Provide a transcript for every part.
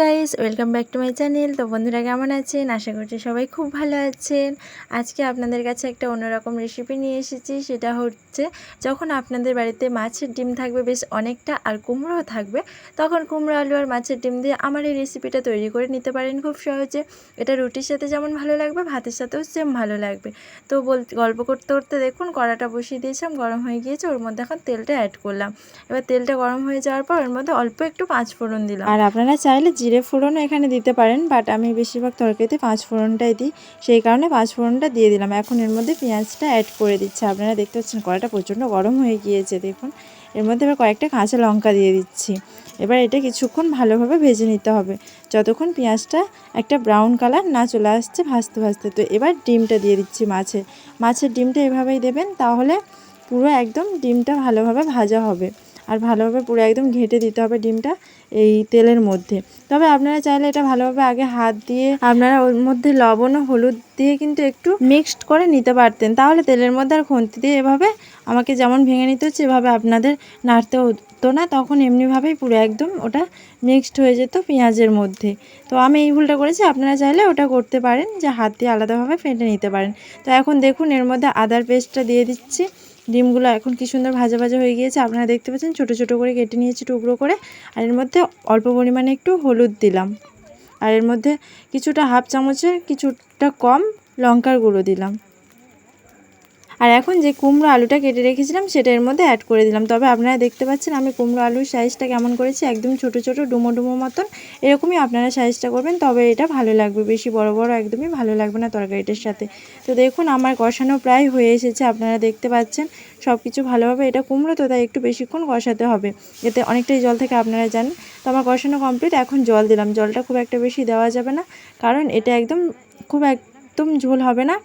Guys welcome back to my channel তো বন্ধুরা কেমন আছেন? আশা করছি সবাই খুব ভালো আছেন। আজকে আপনাদের কাছে একটা অন্যরকম রেসিপি নিয়ে এসেছি, সেটা হচ্ছে যখন আপনাদের বাড়িতে মাছের ডিম থাকবে, বেশ অনেকটা আর কুমড়োও থাকবে, তখন কুমড়ো, আলু আর মাছের ডিম দিয়ে আমার এই রেসিপিটা তৈরি করে নিতে পারেন খুব সহজে। এটা রুটির সাথে যেমন ভালো লাগবে, ভাতের সাথেও সেম ভালো লাগবে। তো বল, গল্প করতে করতে দেখুন, কড়াটা বসিয়ে দিয়েছিলাম, গরম হয়ে গিয়েছে, ওর মধ্যে এখন তেলটা অ্যাড করলাম। এবার তেলটা গরম হয়ে যাওয়ার পর ওর মধ্যে অল্প একটু পাঁচ ফোড়ন দিলাম। আর আপনারা চাইলে জিরে ফোড়নও এখানে দিতে পারেন বাট আমি বেশিরভাগ তরকারিতে পাঁচ ফোড়নটাই দিই। সেই কারণে পাঁচ ফোড়নটা দিয়ে দিলাম। এখন এর মধ্যে পেঁয়াজটা অ্যাড করে দিচ্ছি। আপনারা দেখতে পাচ্ছেন কড়াটা প্রচণ্ড গরম হয়ে গিয়েছে, দেখুন। এর মধ্যে এবার কয়েকটা কাঁচা লঙ্কা দিয়ে দিচ্ছি। এবার এটা কিছুক্ষণ ভালোভাবে ভেজে নিতে হবে। যতক্ষণ পেঁয়াজটা একটা ব্রাউন কালার না চলে আসছে ভাজতে ভাজতে। তো এবার ডিমটা দিয়ে দিচ্ছি মাছে। মাছের ডিমটা এভাবেই দেবেন, তাহলে পুরো একদম ডিমটা ভালোভাবে ভাজা হবে। আর ভালোভাবে পুরো একদম ঘেঁটে দিতে হবে ডিমটা এই তেলের মধ্যে। তবে আপনারা চাইলে এটা ভালোভাবে আগে হাত দিয়ে আপনারা ওর মধ্যে লবণ ও হলুদ দিয়ে কিন্তু একটু মিক্সড করে নিতে পারতেন। তাহলে তেলের মধ্যে আর খুন্তি দিয়ে এভাবে আমাকে যেমন ভেঙে নিতে হচ্ছে, এভাবে আপনাদের নাড়তে হতো না। তখন এমনিভাবেই পুরো একদম ওটা মিক্সড হয়ে যেত পেঁয়াজের মধ্যে। তো আমি এই ভুলটা করেছি, আপনারা চাইলে ওটা করতে পারেন যে হাত দিয়ে আলাদাভাবে ফেটে নিতে পারেন। তো এখন দেখুন, এর মধ্যে আদার পেস্টটা দিয়ে দিচ্ছি। ডিমগুলো এখন কি সুন্দর ভাজা ভাজা হয়ে গিয়েছে, আপনারা দেখতে পাচ্ছেন ছোটো ছোটো করে কেটে নিয়েছি টুকরো করে, আর এর মধ্যে অল্প পরিমাণে একটু হলুদ দিলাম। আর এর মধ্যে কিছুটা হাফ চামচের কিছুটা কম লঙ্কার গুঁড়ো দিলাম। আর এখন যে কুমড়ো আলুটা কেটে রেখেছিলাম, সেটা এর মধ্যে অ্যাড করে দিলাম। তবে আপনারা দেখতে পাচ্ছেন, আমি কুমড়ো আলুর সাইজটা কেমন করেছি, একদম ছোট ছোট, ডুমো ডুমো মতন। এরকমই আপনারা সাইজটা করবেন, তবে এটা ভালো লাগবে। বেশি বড় বড় একদমই ভালো লাগবে না তরকারিটার সাথে। তো দেখুন, আমার কষানো প্রায় হয়ে এসেছে, আপনারা দেখতে পাচ্ছেন। সব কিছু ভালোভাবে, এটা কুমড়ো তো, তাই একটু বেশিক্ষণ কষাতে হবে। এতে অনেকটাই জল থেকে, আপনারা জানেন। তো আমার কষানো কমপ্লিট এখন জল দিলাম। জলটা খুব একটা বেশি দেওয়া যাবে না, কারণ এটা একদম, খুব একদম ঝোল হবে না।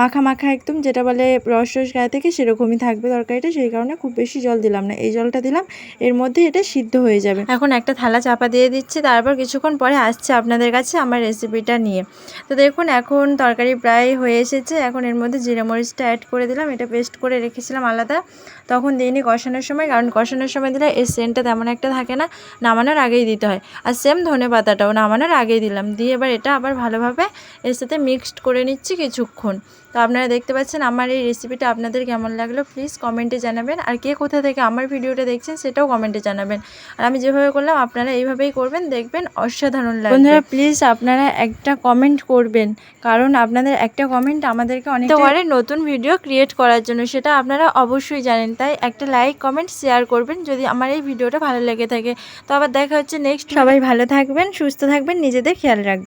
মাখা মাখা একদম যেটা বলে রস রস গায়ে থেকে সেরকমই থাকবে তরকারিটা, সেই কারণে খুব বেশি জল দিলাম না। এই জলটা দিলাম, এর মধ্যে এটা সিদ্ধ হয়ে যাবে। এখন একটা থালা চাপা দিয়ে দিচ্ছি, তারপর কিছুক্ষণ পরে আসছে আপনাদের কাছে আমার রেসিপিটা নিয়ে। তো দেখুন, এখন তরকারি প্রায় হয়ে এসেছে, এখন এর মধ্যে জিরে মরিচটা অ্যাড করে দিলাম, এটা পেস্ট করে রেখেছিলাম আলাদা। তখন দিইনি কষানোর সময়, কারণ কষানোর সময় দিলে এর সেন্টটা তেমন একটা থাকে না, নামানোর আগেই দিতে হয়। আর সেম ধনে পাতাটাও নামানোর আগেই দিলাম, দিয়ে এবার এটা আবার ভালোভাবে এর সাথে মিক্সড করে নিচ্ছি কিছুক্ষণ। তো আপনারা দেখতে পাচ্ছেন আমার এই রেসিপিটা আপনাদের কেমন লাগল? প্লিজ কমেন্টে জানাবেন। আর কে কোথা থেকে আমার ভিডিওটা দেখছেন সেটাও কমেন্টে জানাবেন। আর আমি যেভাবে করলাম আপনারা এইভাবেই করবেন। দেখবেন অসাধারণ লাগবে। বন্ধুরা প্লিজ আপনারা একটা কমেন্ট করবেন। কারণ আপনাদের একটা কমেন্ট আমাদেরকে অনেক করে নতুন ভিডিও ক্রিয়েট করার জন্য সেটা আপনারা অবশ্যই জানেন। তাই একটা লাইক কমেন্ট শেয়ার করবেন যদি আমার এই ভিডিওটা ভালো লেগে থাকে। তো আবার দেখা হচ্ছে নেক্সট সবাই ভালো থাকবেন সুস্থ থাকবেন নিজেদের খেয়াল রাখবেন।